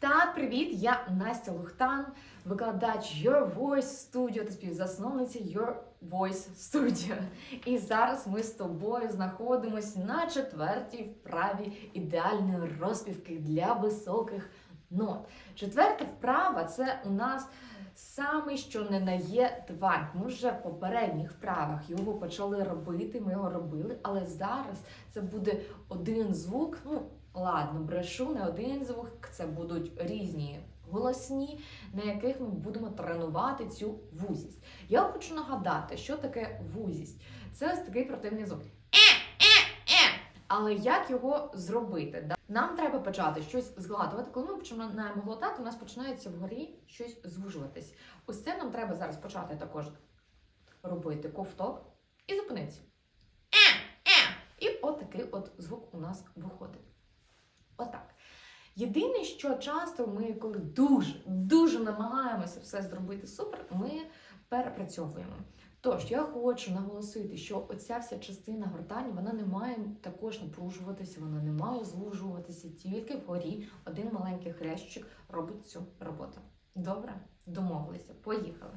Так, привіт! Я Настя Лухтан, викладач Your Voice Studio та співзасновниця Your Voice Studio. І зараз ми з тобою знаходимося на четвертій вправі ідеальної розпівки для високих нот. Четверта вправа це у нас саме що не на є тварь. Ми вже в попередніх вправах його почали робити, ми його робили, але зараз це буде один звук. Ну, ладно, брешу, не один звук, це будуть різні голосні, на яких ми будемо тренувати цю вузість. Я хочу нагадати, що таке вузість. Це ось такий противний звук. Е-е-е. Але як його зробити? Нам треба почати щось згадувати. Коли ми починаємо глотати, у нас починається вгорі щось звужуватись. Ось це нам треба зараз почати також робити ковток і зупинитися. І от такий от звук у нас виходить. Отак. Єдине, що часто ми, коли дуже, дуже намагаємося все зробити супер, ми перепрацьовуємо. Тож я хочу наголосити, що оця вся частина гортані вона не має також напружуватися, вона не має звужуватися, тільки вгорі один маленький хрещик робить цю роботу. Добре? Домовилися. Поїхали.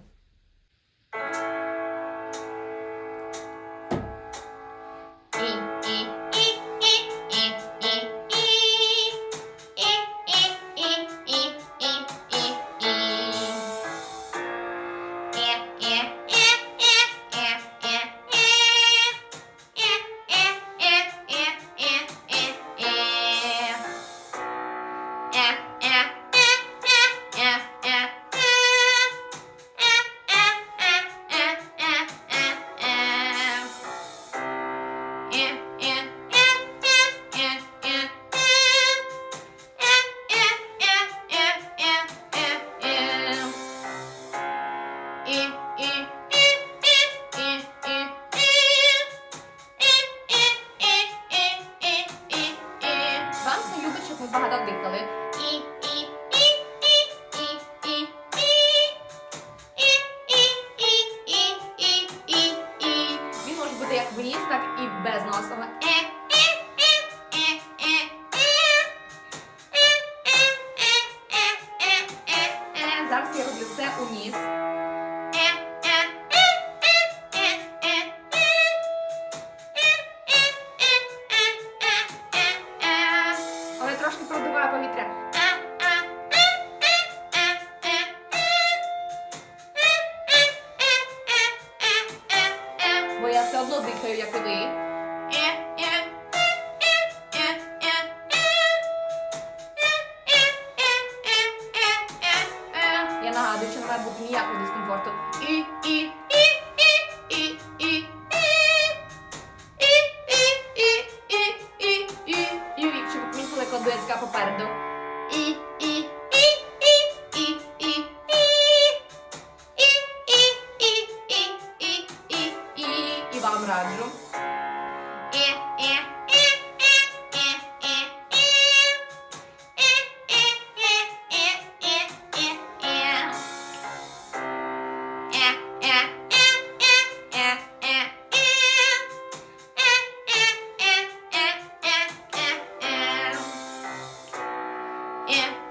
to jak gdyby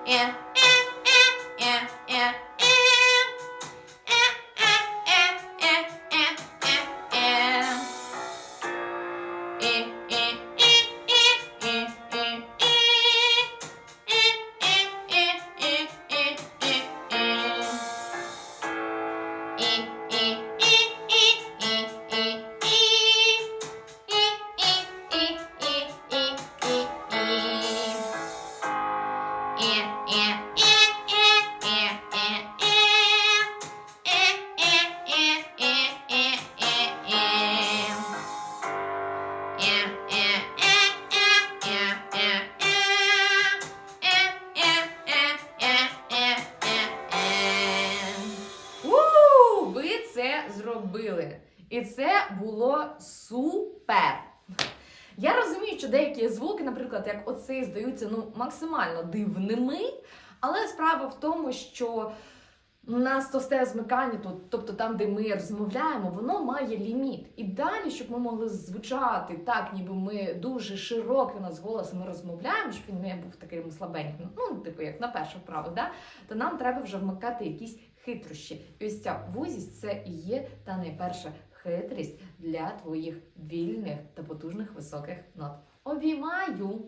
and and and and це зробили. І це було супер. Я розумію, що деякі звуки, наприклад, як оцей, здаються ну, максимально дивними. Але справа в тому, що У нас товсте змикання, тобто там, де ми розмовляємо, воно має ліміт. І далі, щоб ми могли звучати так, ніби ми дуже широкий у нас голос, розмовляємо, щоб він не був таким слабеньким, ну, типу, як на перших вправах, да? то нам треба вже вмикати якісь хитрощі. І ось ця вузість це і є та найперша хитрість для твоїх вільних та потужних високих нот. Обіймаю!